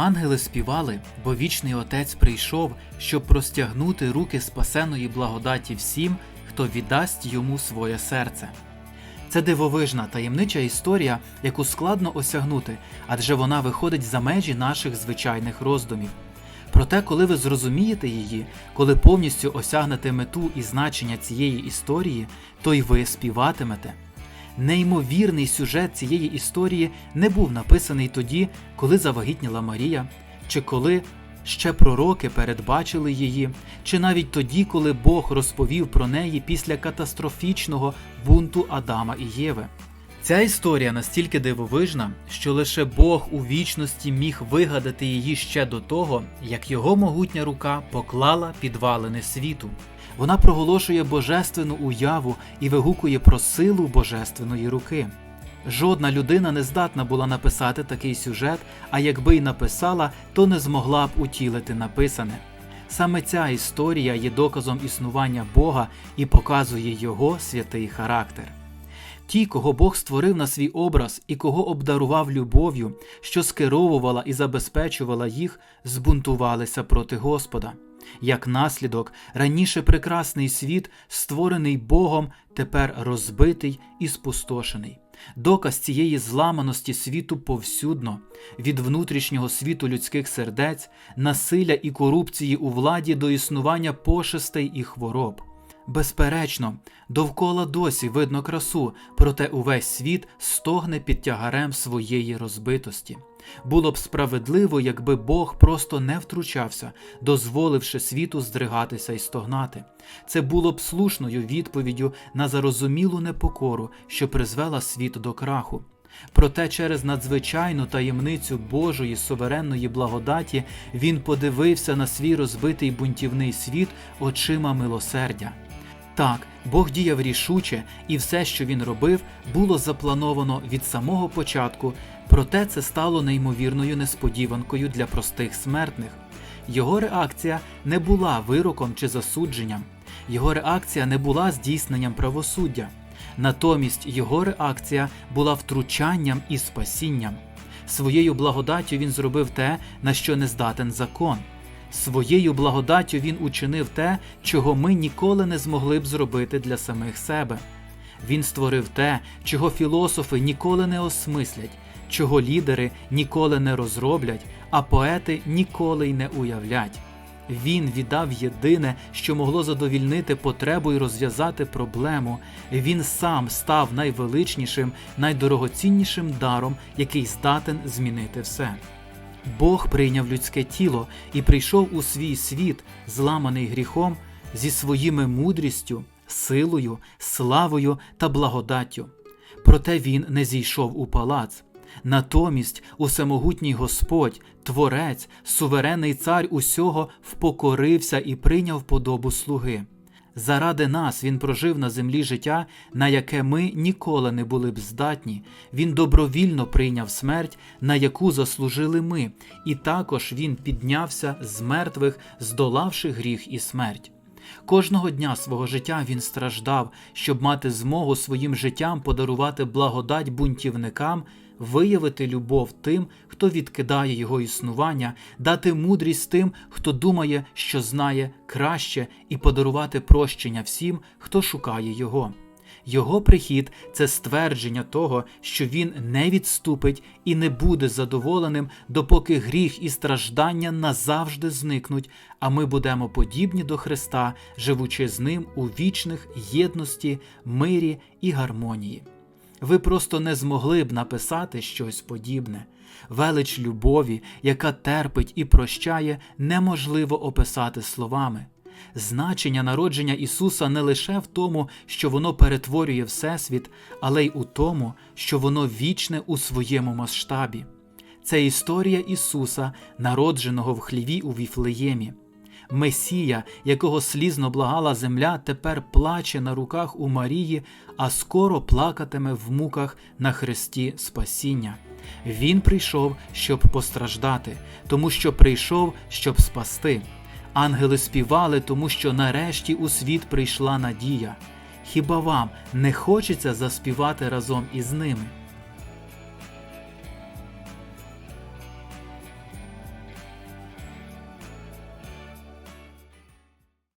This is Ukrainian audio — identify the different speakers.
Speaker 1: Ангели співали, бо вічний Отець прийшов, щоб простягнути руки спасеної благодаті всім, хто віддасть йому своє серце. Це дивовижна таємнича історія, яку складно осягнути, адже вона виходить за межі наших звичайних роздумів. Проте, коли ви зрозумієте її, коли повністю осягнете мету і значення цієї історії, то й ви співатимете. Неймовірний сюжет цієї історії не був написаний тоді, коли завагітніла Марія, чи коли ще пророки передбачили її, чи навіть тоді, коли Бог розповів про неї після катастрофічного бунту Адама і Єви. Ця історія настільки дивовижна, що лише Бог у вічності міг вигадати її ще до того, як його могутня рука поклала підвалини світу. Вона проголошує божественну уяву і вигукує про силу божественної руки. Жодна людина не здатна була написати такий сюжет, а якби й написала, то не змогла б утілити написане. Саме ця історія є доказом існування Бога і показує його святий характер. Ті, кого Бог створив на свій образ і кого обдарував любов'ю, що скеровувала і забезпечувала їх, збунтувалися проти Господа. Як наслідок, раніше прекрасний світ, створений Богом, тепер розбитий і спустошений. Доказ цієї зламаності світу повсюдно, від внутрішнього світу людських сердець, насилля і корупції у владі до існування пошестей і хвороб. Безперечно, довкола досі видно красу, проте увесь світ стогне під тягарем своєї розбитості. Було б справедливо, якби Бог просто не втручався, дозволивши світу здригатися і стогнати. Це було б слушною відповіддю на зарозумілу непокору, що призвела світ до краху. Проте через надзвичайну таємницю Божої суверенної благодаті він подивився на свій розбитий бунтівний світ очима милосердя. Так, Бог діяв рішуче, і все, що він робив, було заплановано від самого початку, проте це стало неймовірною несподіванкою для простих смертних. Його реакція не була вироком чи засудженням, його реакція не була здійсненням правосуддя. Натомість його реакція була втручанням і спасінням. Своєю благодаттю він зробив те, на що не здатен закон. Своєю благодаттю він учинив те, чого ми ніколи не змогли б зробити для самих себе. Він створив те, чого філософи ніколи не осмислять, чого лідери ніколи не розроблять, а поети ніколи й не уявлять. Він віддав єдине, що могло задовільнити потребу і розв'язати проблему. Він сам став найвеличнішим, найдорогоціннішим даром, який здатен змінити все. Бог прийняв людське тіло і прийшов у свій світ, зламаний гріхом, зі своїми мудрістю, силою, славою та благодаттю. Проте він не зійшов у палац. Натомість усемогутній Господь, Творець, суверенний цар усього впокорився і прийняв подобу слуги. Заради нас Він прожив на землі життя, на яке ми ніколи не були б здатні. Він добровільно прийняв смерть, на яку заслужили ми, і також Він піднявся з мертвих, здолавши гріх і смерть. Кожного дня свого життя він страждав, щоб мати змогу своїм життям подарувати благодать бунтівникам, виявити любов тим, хто відкидає його існування, дати мудрість тим, хто думає, що знає краще, і подарувати прощення всім, хто шукає його. Його прихід це ствердження того, що він не відступить і не буде задоволеним, допоки гріх і страждання назавжди зникнуть, а ми будемо подібні до Христа, живучи з ним у вічних єдності, мирі і гармонії. Ви просто не змогли б написати щось подібне. Велич любові, яка терпить і прощає, неможливо описати словами. Значення народження Ісуса не лише в тому, що воно перетворює Всесвіт, але й у тому, що воно вічне у своєму масштабі. Це історія Ісуса, народженого в хліві у Віфлеємі. Месія, якого слізно благала земля, тепер плаче на руках у Марії, а скоро плакатиме в муках на хресті Спасіння. Він прийшов, щоб постраждати, тому що прийшов, щоб спасти. Ангели співали, тому що нарешті у світ прийшла надія. Хіба вам не хочеться заспівати разом із ними?